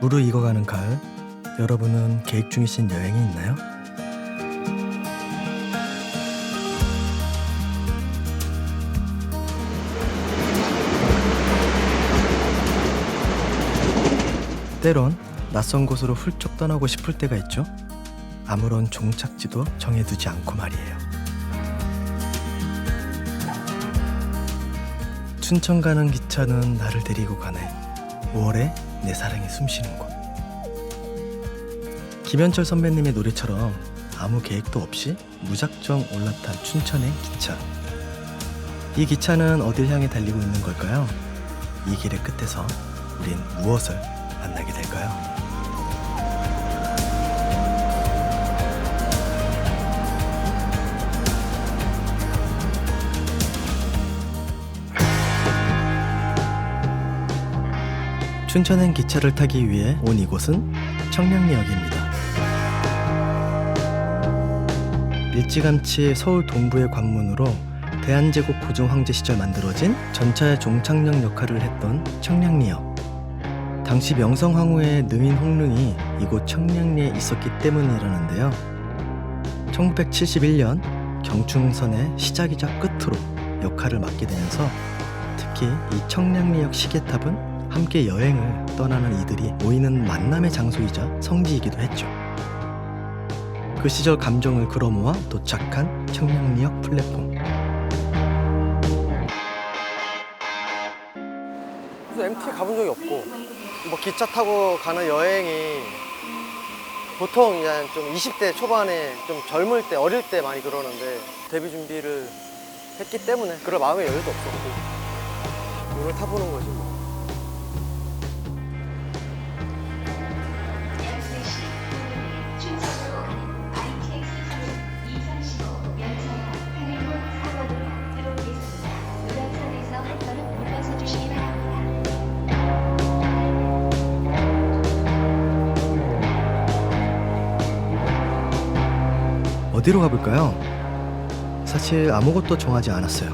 무르익어가는 가을, 여러분은 계획 중이신 여행이 있나요? 때론 낯선 곳으로 훌쩍 떠나고 싶을 때가 있죠. 아무런 종착지도 정해두지 않고 말이에요. 춘천 가는 기차는 나를 데리고 가네. 5월에 내 사랑이 숨쉬는 곳. 김현철 선배님의 노래처럼 아무 계획도 없이 무작정 올라탄 춘천의 기차. 이 기차는 어딜 향해 달리고 있는 걸까요? 이 길의 끝에서 우린 무엇을 만나게 될까요? 춘천행 기차를 타기 위해 온 이곳은 청량리역입니다. 일찌감치 서울 동부의 관문으로 대한제국 고종 황제 시절 만들어진 전차의 종착역 역할을 했던 청량리역. 당시 명성 황후의 능인 홍릉이 이곳 청량리에 있었기 때문이라는데요. 1971년 경충선의 시작이자 끝으로 역할을 맡게 되면서 특히 이 청량리역 시계탑은 함께 여행을 떠나는 이들이 모이는 만남의 장소이자 성지이기도 했죠. 그 시절 감정을 끌어모아 도착한 청량리역 플랫폼. MT 가본 적이 없고 뭐 기차 타고 가는 여행이 보통 그냥 좀 20대 초반에 좀 젊을 때 어릴 때 많이 그러는데 데뷔 준비를 했기 때문에 그럴 마음의 여유도 없었고 이걸 타보는 거지 어디로 가볼까요? 사실 아무것도 정하지 않았어요.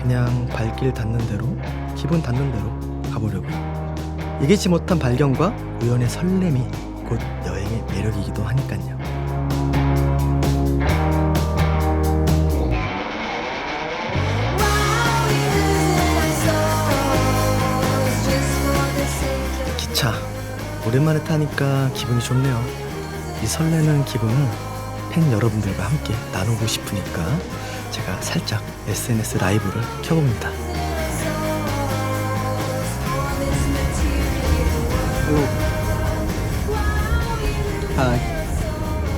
그냥 발길 닿는 대로, 기분 닿는 대로 가보려고요. 이기지 못한 발견과 우연의 설렘이 곧 여행의 매력이기도 하니까요. 기차 오랜만에 타니까 기분이 좋네요. 이 설레는 기분을 팬 여러분들과 함께 나누고 싶으니까 제가 살짝 SNS 라이브를 켜봅니다. 하이,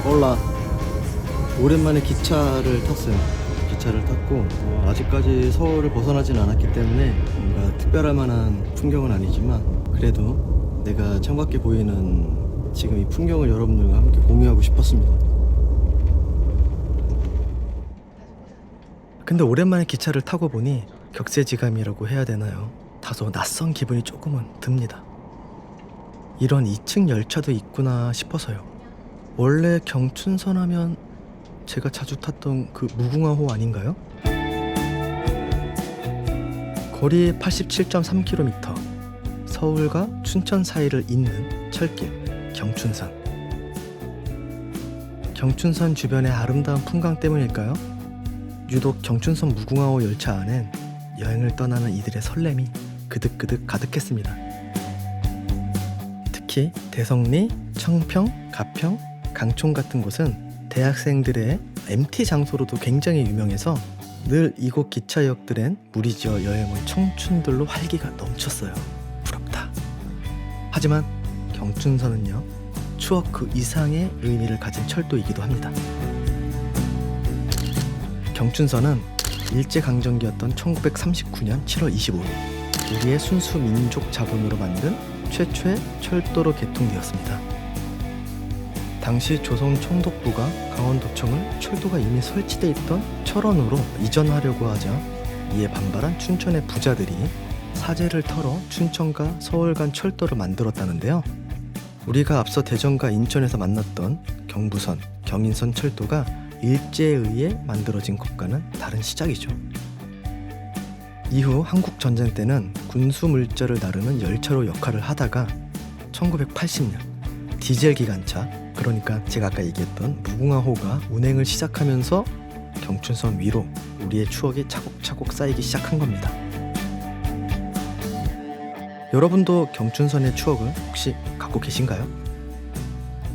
올라. 오랜만에 기차를 탔어요. 기차를 탔고 어, 아직까지 서울을 벗어나진 않았기 때문에 뭔가 특별할 만한 풍경은 아니지만 그래도 내가 창밖에 보이는 지금 이 풍경을 여러분들과 함께 공유하고 싶었습니다. 근데 오랜만에 기차를 타고 보니 격세지감이라고 해야 되나요? 다소 낯선 기분이 조금은 듭니다. 이런 2층 열차도 있구나 싶어서요. 원래 경춘선 하면 제가 자주 탔던 그 무궁화호 아닌가요? 거리 87.3km. 서울과 춘천 사이를 잇는 철길 경춘선. 경춘선 주변의 아름다운 풍광 때문일까요? 유독 경춘선 무궁화호 열차 안엔 여행을 떠나는 이들의 설렘이 그득그득 가득했습니다. 특히 대성리, 청평, 가평, 강촌 같은 곳은 대학생들의 MT 장소로도 굉장히 유명해서 늘 이곳 기차역들엔 무리지어 여행 온 청춘들로 활기가 넘쳤어요. 부럽다. 하지만 경춘선은요 추억 그 이상의 의미를 가진 철도이기도 합니다. 경춘선은 일제강점기였던 1939년 7월 25일 우리의 순수 민족 자본으로 만든 최초의 철도로 개통되었습니다. 당시 조선 총독부가 강원도청을 철도가 이미 설치돼 있던 철원으로 이전하려고 하자 이에 반발한 춘천의 부자들이 사제를 털어 춘천과 서울 간 철도를 만들었다는데요. 우리가 앞서 대전과 인천에서 만났던 경부선, 경인선 철도가 일제에 의해 만들어진 것과는 다른 시작이죠. 이후 한국 전쟁 때는 군수 물자를 나르는 열차로 역할을 하다가 1980년 디젤 기관차 그러니까 제가 아까 얘기했던 무궁화호가 운행을 시작하면서 경춘선 위로 우리의 추억이 차곡차곡 쌓이기 시작한 겁니다. 여러분도 경춘선의 추억을 혹시 갖고 계신가요?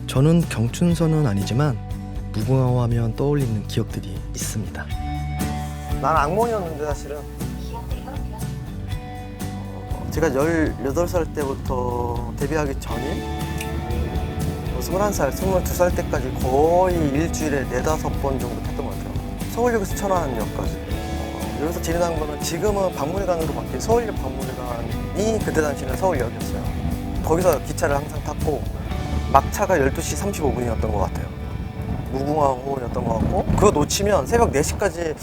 저는 경춘선은 아니지만 무궁화호 하면 떠올리는 기억들이 있습니다. 난 악몽이었는데 사실은 어, 제가 18살 때부터 데뷔하기 전인 뭐 21살, 22살 때까지 거의 일주일에 네다섯 번 정도 탔던 것 같아요. 서울역에서 천안역까지. 어, 여기서 지나는 거는 지금은 박물관으로 바뀐 서울역 박물관 이 그때 당시는 서울역이었어요. 거기서 기차를 항상 탔고 막차가 12시 35분이었던 것 같아요. 무궁화호였던 것 같고 그거 놓치면 새벽 4시까지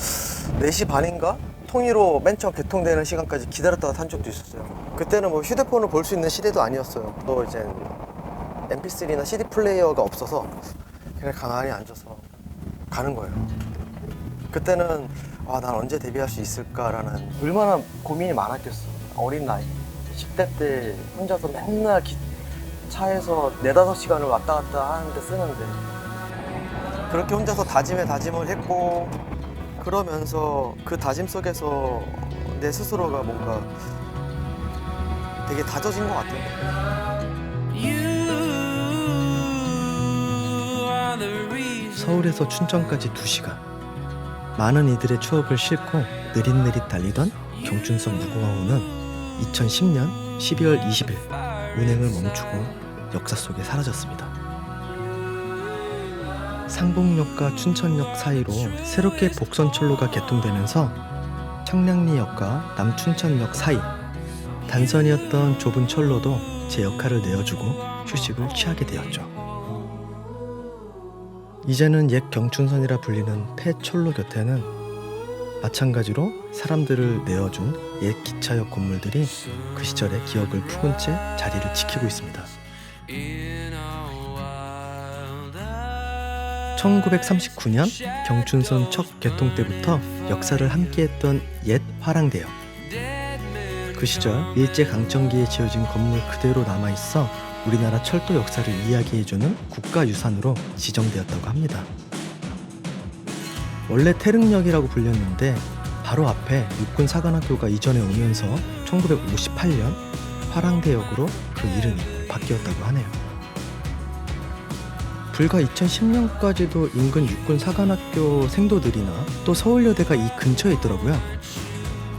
4시 반인가? 통일호 맨 처음 개통되는 시간까지 기다렸다가 탄 적도 있었어요. 그때는 뭐 휴대폰을 볼 수 있는 시대도 아니었어요. 또 이제 MP3나 CD 플레이어가 없어서 그냥 가만히 앉아서 가는 거예요. 그때는 아, 난 언제 데뷔할 수 있을까라는 얼마나 고민이 많았겠어. 어린 나이. 10대 때 혼자서 맨날 기- 차에서 4, 5시간을 왔다 갔다 하는데 쓰는데 그렇게 혼자서 다짐에 다짐을 했고 그러면서 그 다짐 속에서 내 스스로가 뭔가 되게 다져진 것 같아요. 서울에서 춘천까지 2시간. 많은 이들의 추억을 싣고 느릿느릿 달리던 경춘선 무궁화호는 2010년 12월 20일 운행을 멈추고 역사 속에 사라졌습니다. 상봉역과 춘천역 사이로 새롭게 복선철로가 개통되면서 청량리역과 남춘천역 사이 단선이었던 좁은 철로도 제 역할을 내어주고 휴식을 취하게 되었죠. 이제는 옛 경춘선이라 불리는 폐철로 곁에는 마찬가지로 사람들을 내어준 옛 기차역 건물들이 그 시절의 기억을 품은 채 자리를 지키고 있습니다. 1939년 경춘선 첫 개통 때부터 역사를 함께했던 옛 화랑대역. 그 시절 일제 강점기에 지어진 건물 그대로 남아 있어 우리나라 철도 역사를 이야기해주는 국가유산으로 지정되었다고 합니다. 원래 태릉역이라고 불렸는데 바로 앞에 육군 사관학교가 이전해 오면서 1958년 화랑대역으로 그 이름이 바뀌었다고 하네요. 불과 2010년까지도 인근 육군 사관학교 생도들이나 또 서울여대가 이 근처에 있더라고요.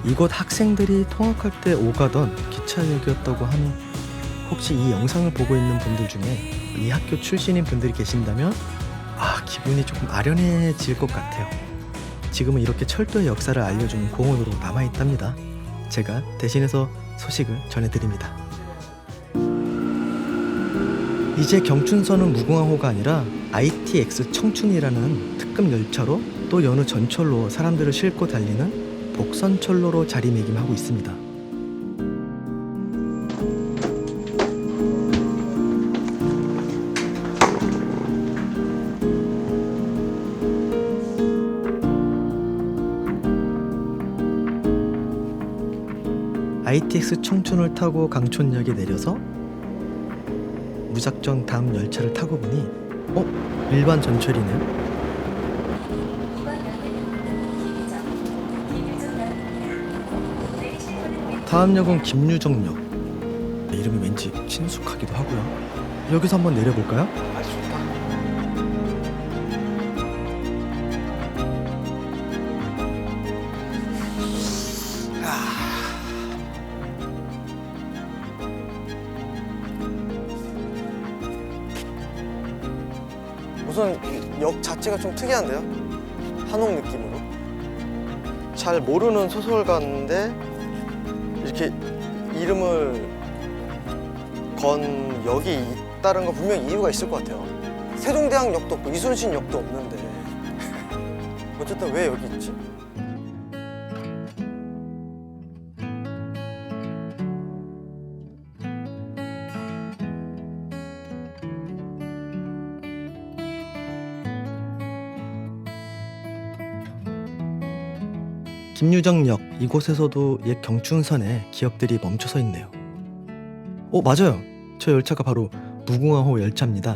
이곳 학생들이 통학할 때 오가던 기차역이었다고 하니 혹시 이 영상을 보고 있는 분들 중에 이 학교 출신인 분들이 계신다면 아 기분이 조금 아련해질 것 같아요. 지금은 이렇게 철도의 역사를 알려주는 공원으로 남아 있답니다. 제가 대신해서 소식을 전해드립니다. 이제 경춘선은 무궁화호가 아니라 ITX 청춘이라는 특급 열차로 또 여느 전철로 사람들을 싣고 달리는 복선철로로 자리매김하고 있습니다. ITX 청춘을 타고 강촌역에 내려서 무작정 다음 열차를 타고 보니 어? 일반 전철이네요. 다음 역은 김유정역. 이름이 왠지 친숙하기도 하고요. 여기서 한번 내려볼까요? 우선 이역 자체가 좀 특이한데요? 한옥 느낌으로. 잘 모르는 소설가인데 이렇게 이름을 건 역이 있다는 건 분명히 이유가 있을 것 같아요. 세종대왕 역도 없고 이순신 역도 없는데 어쨌든 왜 여기 있지? 김유정역 이곳에서도 옛 경춘선에 기억들이 멈춰서 있네요. 어 맞아요. 저 열차가 바로 무궁화호 열차입니다.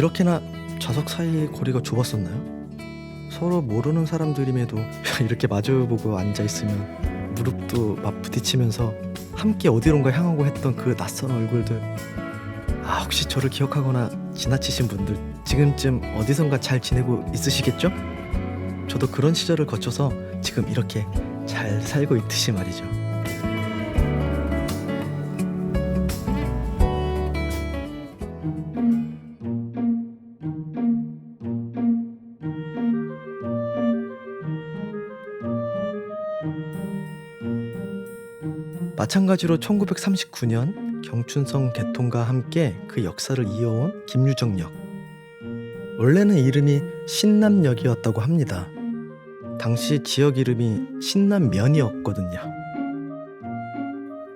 이렇게나 좌석 사이 거리가 좁았었나요? 서로 모르는 사람들임에도 이렇게 마주보고 앉아 있으면 무릎도 맞부딪히면서 함께 어디론가 향하고 했던 그 낯선 얼굴들. 아 혹시 저를 기억하거나 지나치신 분들 지금쯤 어디선가 잘 지내고 있으시겠죠? 저도 그런 시절을 거쳐서 지금 이렇게 잘 살고 있듯이 말이죠. 마찬가지로 1939년 경춘성 개통과 함께 그 역사를 이어온 김유정역. 원래는 이름이 신남역이었다고 합니다. 당시 지역 이름이 신남면이었거든요.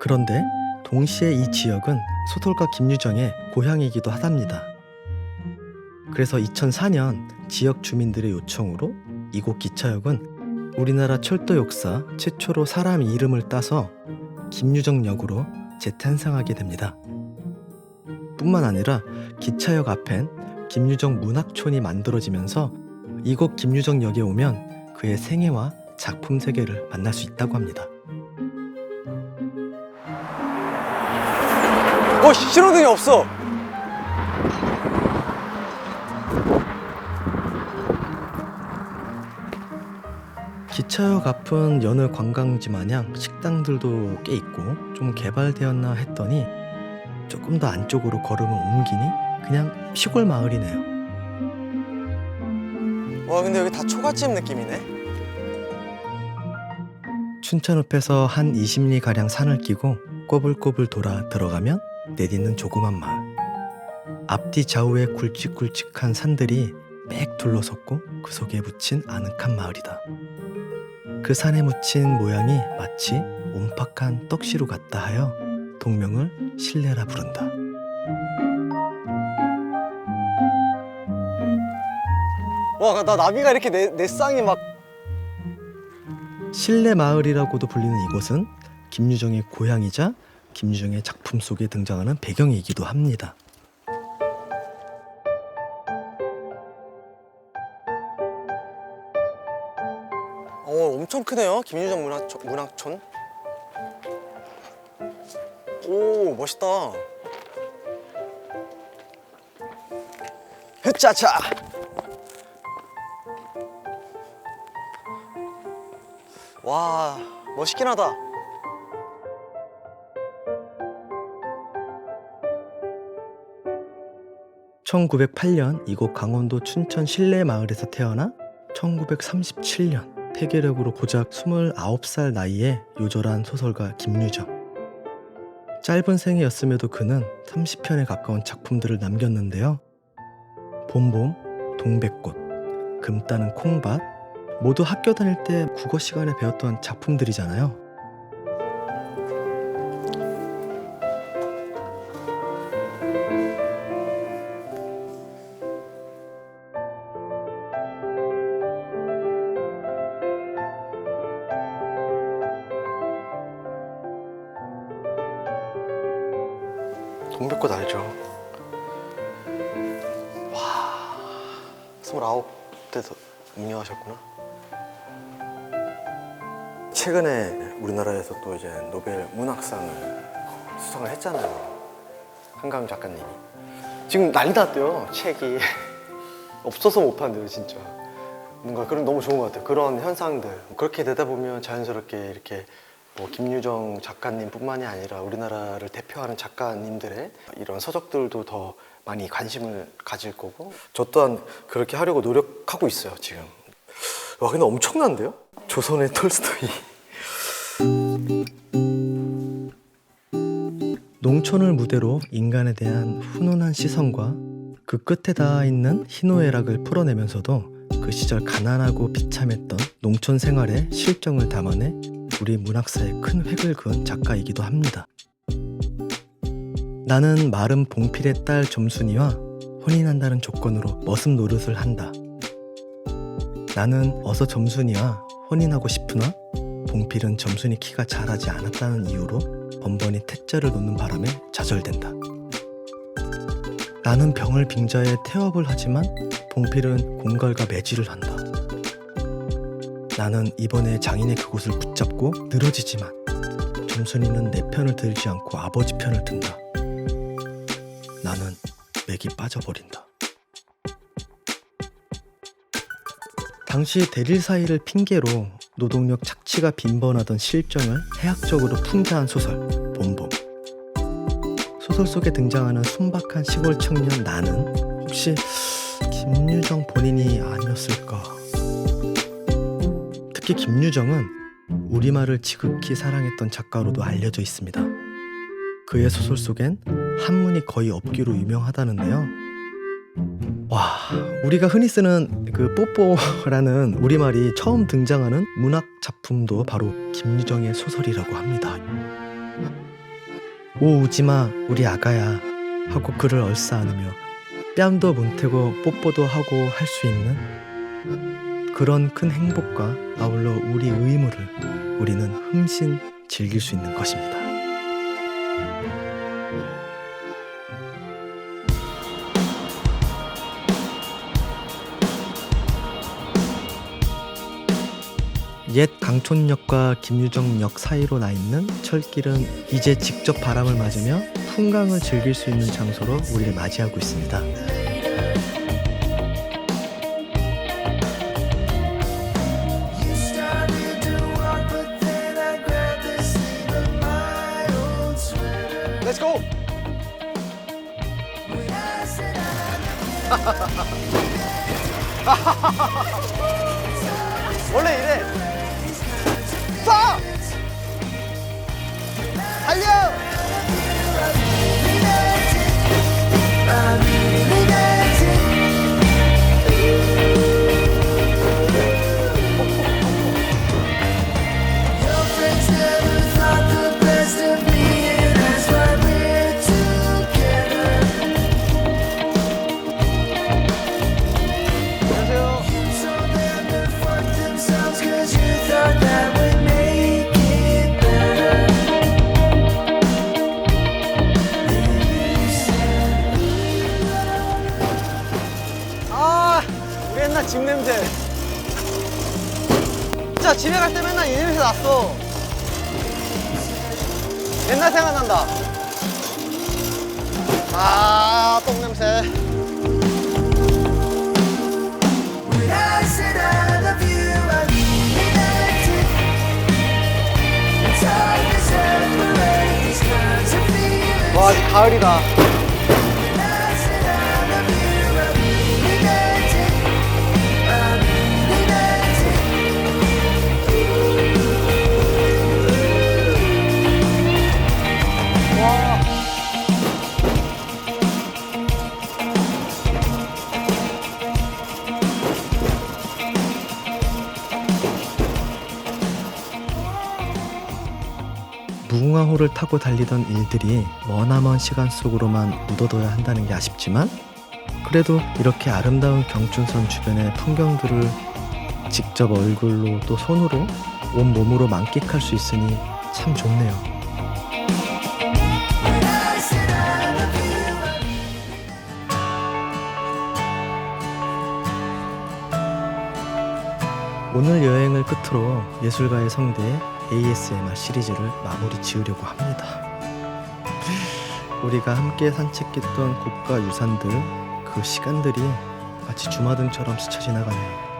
그런데 동시에 이 지역은 소설가 김유정의 고향이기도 하답니다. 그래서 2004년 지역 주민들의 요청으로 이곳 기차역은 우리나라 철도 역사 최초로 사람 이름을 따서 김유정 역으로 재탄생하게 됩니다. 뿐만 아니라 기차역 앞엔 김유정 문학촌이 만들어지면서 이곳 김유정 역에 오면 그의 생애와 작품 세계를 만날 수 있다고 합니다. 어 신호등이 없어. 기차역 앞은 여느 관광지 마냥 식당들도 꽤 있고 좀 개발되었나 했더니 조금 더 안쪽으로 걸음을 옮기니 그냥 시골 마을이네요. 와 근데 여기 다 초가집 느낌이네. 춘천읍에서 한 20리 가량 산을 끼고 꼬불꼬불 돌아 들어가면 내딛는 조그만 마을. 앞뒤 좌우에 굵직굵직한 산들이 빽 둘러섰고 그 속에 묻힌 아늑한 마을이다. 그 산에 묻힌 모양이 마치 옴팍한 떡시루 같다 하여 동명을 신뢰라 부른다. 와 나 나비가 이렇게 내, 내 쌍이 막 신뢰 마을이라고도 불리는 이곳은 김유정의 고향이자 김유정의 작품 속에 등장하는 배경이기도 합니다. 크네요. 김유정 문학촌. 문학촌. 오, 멋있다. 흐짜차. 와, 멋있긴 하다. (1908년) 이곳 강원도 춘천 신뢰 마을에서 태어나 (1937년) 폐계력으로 고작 (29살) 나이에 요절한 소설가 김유정. 짧은 생애였음에도 그는 (30편에) 가까운 작품들을 남겼는데요. 봄봄 동백꽃 금 따는 콩밭 모두 학교 다닐 때 국어 시간에 배웠던 작품들이잖아요 꽃 알죠? 와, 스물아홉 때도 운영하셨구나. 최근에 우리나라에서 또 이제 노벨 문학상을 수상을 했잖아요. 한강 작가님이. 지금 난리 났대요, 책이. 없어서 못한대요, 진짜. 뭔가 그런 너무 좋은 것 같아요. 그런 현상들. 그렇게 되다 보면 자연스럽게 이렇게 뭐 김유정 작가님뿐만이 아니라 우리나라를 대표하는 작가님들의 이런 서적들도 더 많이 관심을 가질 거고 저 또한 그렇게 하려고 노력하고 있어요 지금 와 근데 엄청난데요? 조선의 톨스토이 농촌을 무대로 인간에 대한 훈훈한 시선과 그 끝에 닿아 있는 희노애락을 풀어내면서도 그 시절 가난하고 비참했던 농촌 생활의 실정을 담아내 우리 문학사에 큰 획을 그은 작가이기도 합니다. 나는 마른 봉필의 딸 점순이와 혼인한다는 조건으로 머슴 노릇을 한다. 나는 어서 점순이와 혼인하고 싶으나 봉필은 점순이 키가 자라지 않았다는 이유로 번번이 태자를 놓는 바람에 좌절된다. 나는 병을 빙자해 태업을 하지만 봉필은 공갈과 매질을 한다. 나는 이번에 장인의 그곳을 붙잡고 늘어지지만 점순이는 내 편을 들지 않고 아버지 편을 든다. 나는 맥이 빠져버린다. 당시 대릴 사이를 핑계로 노동력 착취가 빈번하던 실정을 해학적으로 풍자한 소설 봄봄. 소설 속에 등장하는 순박한 시골 청년 나는 혹시 김유정 본인이 아니었을까? 특히 김유정은 우리말을 지극히 사랑했던 작가로도 알려져 있습니다. 그의 소설 속엔 한문이 거의 없기로 유명하다는데요. 와, 우리가 흔히 쓰는 그 뽀뽀라는 우리말이 처음 등장하는 문학 작품도 바로 김유정의 소설이라고 합니다. 오 우지마 우리 아가야 하고 그를 얼싸 안으며 뺨도 문태고 뽀뽀도 하고 할 수 있는 그런 큰 행복과 아울러 우리 의무를 우리는 흠신 즐길 수 있는 것입니다. 옛 강촌역과 김유정역 사이로 나 있는 철길은 이제 직접 바람을 맞으며 풍광을 즐길 수 있는 장소로 우리를 맞이하고 있습니다. 원래 이래. 쏴! 달려! 집에 갈 때 맨날 이 냄새 났어. 옛날 생각난다. 아, 똥 냄새. 와, 아직 가을이다. 무궁화호를 타고 달리던 일들이 머나먼 시간 속으로만 묻어둬야 한다는 게 아쉽지만 그래도 이렇게 아름다운 경춘선 주변의 풍경들을 직접 얼굴로 또 손으로 온 몸으로 만끽할 수 있으니 참 좋네요. 오늘 여행을 끝으로 예술가의 성대의 ASMR 시리즈를 마무리 지으려고 합니다. 우리가 함께 산책했던 곳과 유산들, 그 시간들이 마치 주마등처럼 스쳐 지나가네요.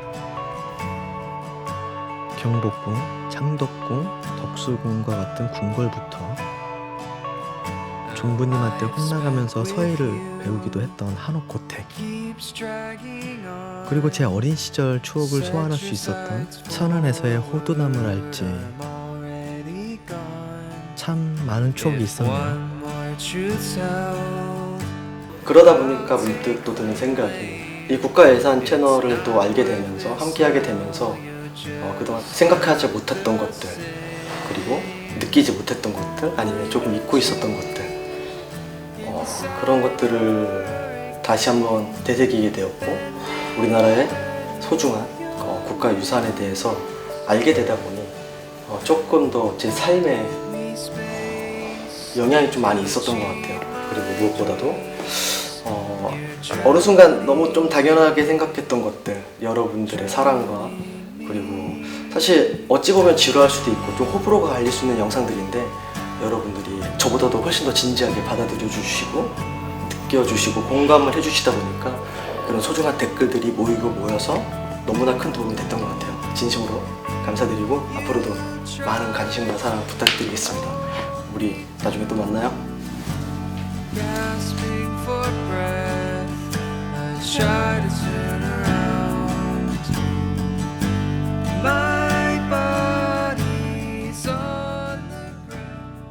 경복궁, 창덕궁, 덕수궁과 같은 궁궐부터 종부님한테 혼나가면서 서예를 배우기도 했던 한옥고택 그리고 제 어린 시절 추억을 소환할 수 있었던 천안에서의 호두나물 알지 참 많은 추억이 있었네요. 그러다 보니까 문득 또 드는 생각이 이 국가 예산 채널을 또 알게 되면서 함께하게 되면서 어, 그동안 생각하지 못했던 것들 그리고 느끼지 못했던 것들 아니면 조금 잊고 있었던 것들 어, 그런 것들을 다시 한번 되새기게 되었고 우리나라의 소중한 어, 국가 유산에 대해서 알게 되다 보니 어, 조금 더 제 삶에 영향이 좀 많이 있었던 것 같아요. 그리고 무엇보다도 어, 어느 순간 너무 좀 당연하게 생각했던 것들, 여러분들의 사랑과 그리고 사실 어찌 보면 지루할 수도 있고 좀 호불호가 갈릴 수 있는 영상들인데 여러분들이 저보다도 훨씬 더 진지하게 받아들여 주시고 느껴주시고 공감을 해주시다 보니까 그런 소중한 댓글들이 모이고 모여서 너무나 큰 도움이 됐던 것 같아요. 진심으로 감사드리고 앞으로도 많은 관심과 사랑 부탁드리겠습니다. 우리 나중에 또 만나요. try to turn around. My